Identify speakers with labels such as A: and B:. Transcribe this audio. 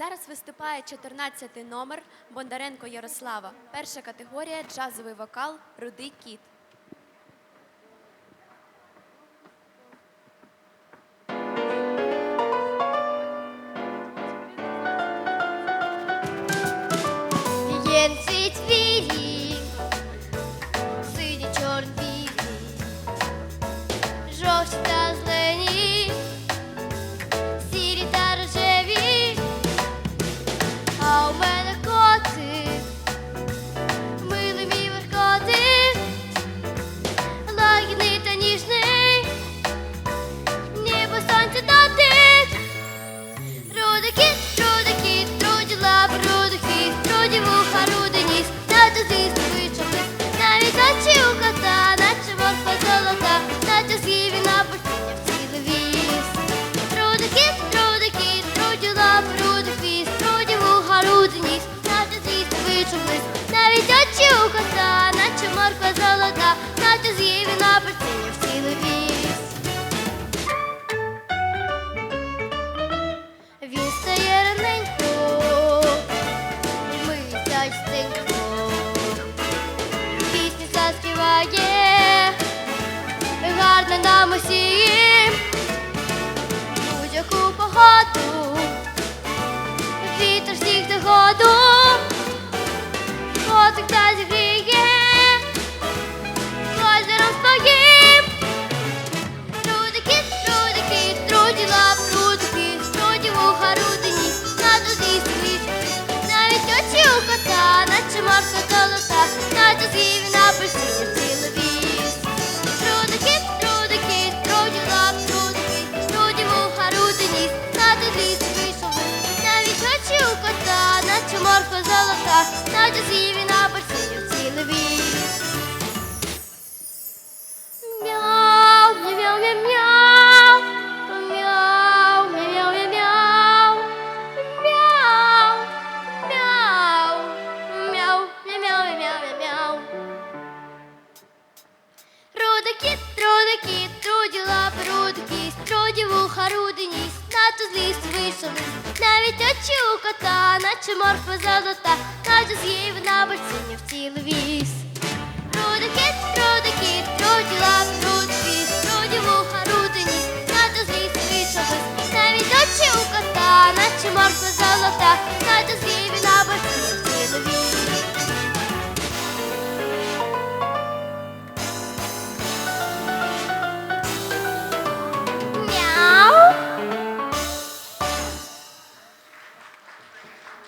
A: Зараз виступає 14-й номер Бондаренко Ярослава. Перша категорія джазовий вокал Рудий кіт.
B: Сині чорні, жовті та вуха рудиніс, Нато зліс вишили, навіть очі у кота, наче морфа золота, наче з'їв на бальсині в цілий віс. Руди кіт, руди кіт, руді лап, руди віс, руді вуха рудиніс, Нато зліс вишили, навіть очі у кота, наче морфа золота, наче з'їв на бальсині в цілий віс.